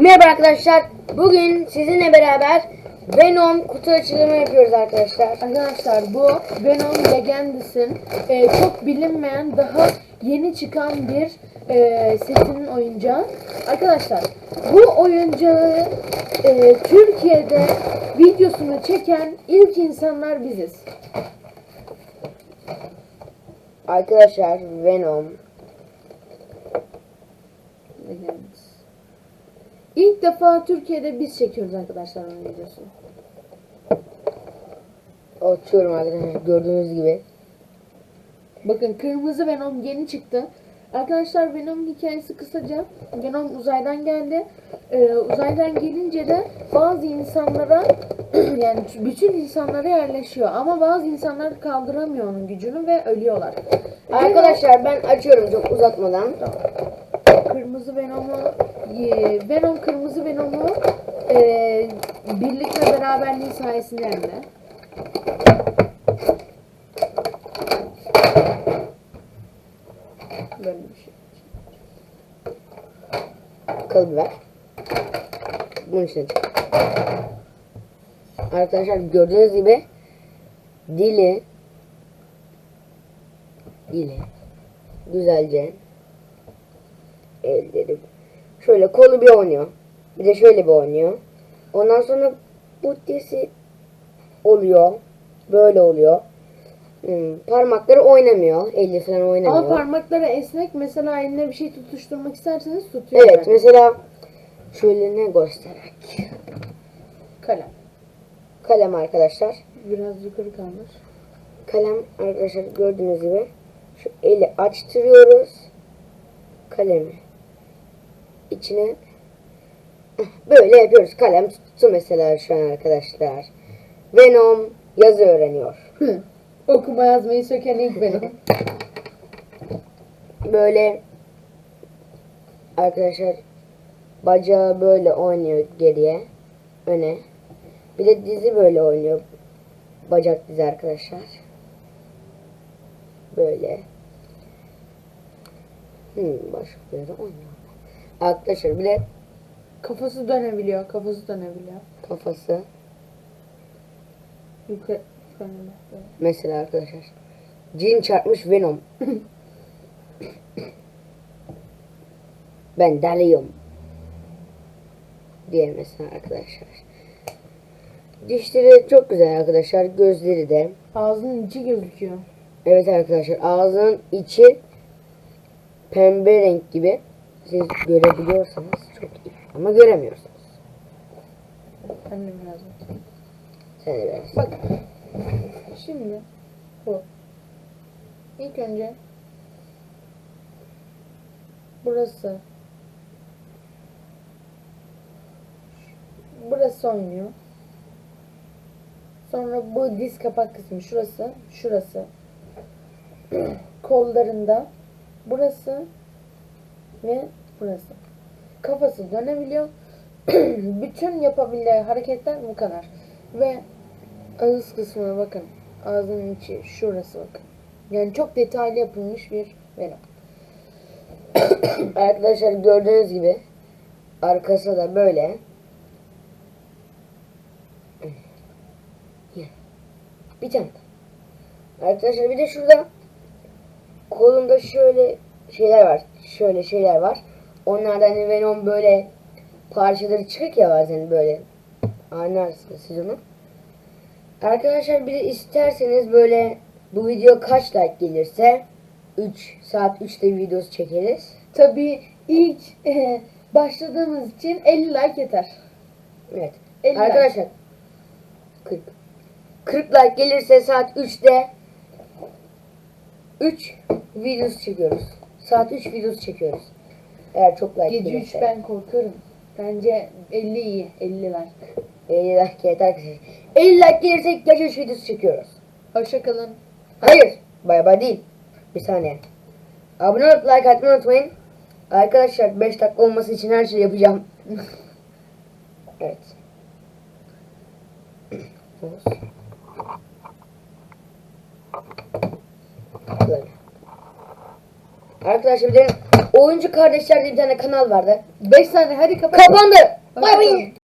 Merhaba arkadaşlar. Bugün sizinle beraber Venom kutu açılımı yapıyoruz arkadaşlar. Arkadaşlar bu Venom Legendas'ın e, çok bilinmeyen daha yeni çıkan bir e, setinin oyuncağı. Arkadaşlar bu oyuncağı e, Türkiye'de videosunu çeken ilk insanlar biziz. Arkadaşlar Venom. Legendas. İlk defa Türkiye'de biz çekiyoruz arkadaşlar onun videosunu. Açıyorum arkadaşlar gördüğünüz gibi. Bakın kırmızı Venom yeni çıktı. Arkadaşlar Venom'un hikayesi kısaca Venom uzaydan geldi. Ee, uzaydan gelince de bazı insanlara yani bütün insanlara yerleşiyor ama bazı insanlar kaldıramıyor onun gücünü ve ölüyorlar. Arkadaşlar ben açıyorum çok uzatmadan. Kırmızı Venom'u Venom kırmızı Venom'u e, birlik ve beraberliği sayesinde yendi. Böyle bir şey. Kıl biber. Bunun içine çık. Arkadaşlar gördüğünüz gibi dili dili güzelce elleri şöyle kolu bir oynuyor. Bir de şöyle bir oynuyor. Ondan sonra bu dizisi oluyor. Böyle oluyor. Hmm, parmakları oynamıyor. Eli falan oynamıyor. Ama parmakları esnek. Mesela eline bir şey tutuşturmak isterseniz tutuyor. Evet yani. mesela şöyle ne göstererek. Kalem. Kalem arkadaşlar. Biraz yukarı kalmış. Kalem arkadaşlar gördüğünüz gibi şu eli açtırıyoruz. Kalemi içine böyle yapıyoruz. Kalem tuttu mesela şu an arkadaşlar. Venom yazı öğreniyor. Okuma yazmayı söken ilk benim. Böyle arkadaşlar bacağı böyle oynuyor geriye öne. Bir de dizi böyle oynuyor. Bacak dizi arkadaşlar. Böyle. Hmm, başka bir yere oynuyor. Arkadaşlar bir de Kafası dönebiliyor. Kafası dönebiliyor. kafası Yukarı. yukarı böyle. mesela arkadaşlar. Cin çarpmış Venom. ben deliyim. Diye mesela arkadaşlar. Dişleri çok güzel arkadaşlar. Gözleri de. Ağzının içi gözüküyor. Evet arkadaşlar ağzının içi pembe renk gibi. Siz görebiliyorsanız çok iyi. Ama göremiyorsunuz. Biraz bakayım. Sen de biraz. Bak. Şimdi bu. İlk önce burası burası oynuyor. Sonra bu diz kapak kısmı şurası, şurası. Kollarında burası ve burası. Kafası dönebiliyor. Bütün yapabildiği hareketler bu kadar. Ve ağız kısmına bakın. Ağzının içi şurası bakın. Yani çok detaylı yapılmış bir Venom. Arkadaşlar gördüğünüz gibi arkası da böyle. Bir tane. Arkadaşlar bir de şurada kolunda şöyle şeyler var. Şöyle şeyler var. Onlardan hani Venom böyle parçaları çıkık ya bazen böyle. Anlarsınız siz onu. Arkadaşlar bir de isterseniz böyle bu video kaç like gelirse 3 saat 3'te videosu çekeriz. Tabii ilk eh, başladığımız için 50 like yeter. Evet. 50 like. Arkadaşlar 40. 40 like gelirse saat 3'te 3 videosu çekiyoruz. Saat 3 videosu çekiyoruz. Eğer çok like Gece 3 gelirse. ben korkarım. Bence 50 iyi. 50 like. 50 like yeter arkadaşlar. 50 like gelirse gece 3 videosu çekiyoruz. Hoşçakalın. Hayır. Bay bay değil. Bir saniye. Abone olup like atmayı unutmayın. Arkadaşlar 5 dakika olması için her şeyi yapacağım. evet. Böyle. Arkadaşlar bir de oyuncu kardeşler diye bir tane kanal vardı. 5 saniye hadi kapat. Kapandı. Bay bay.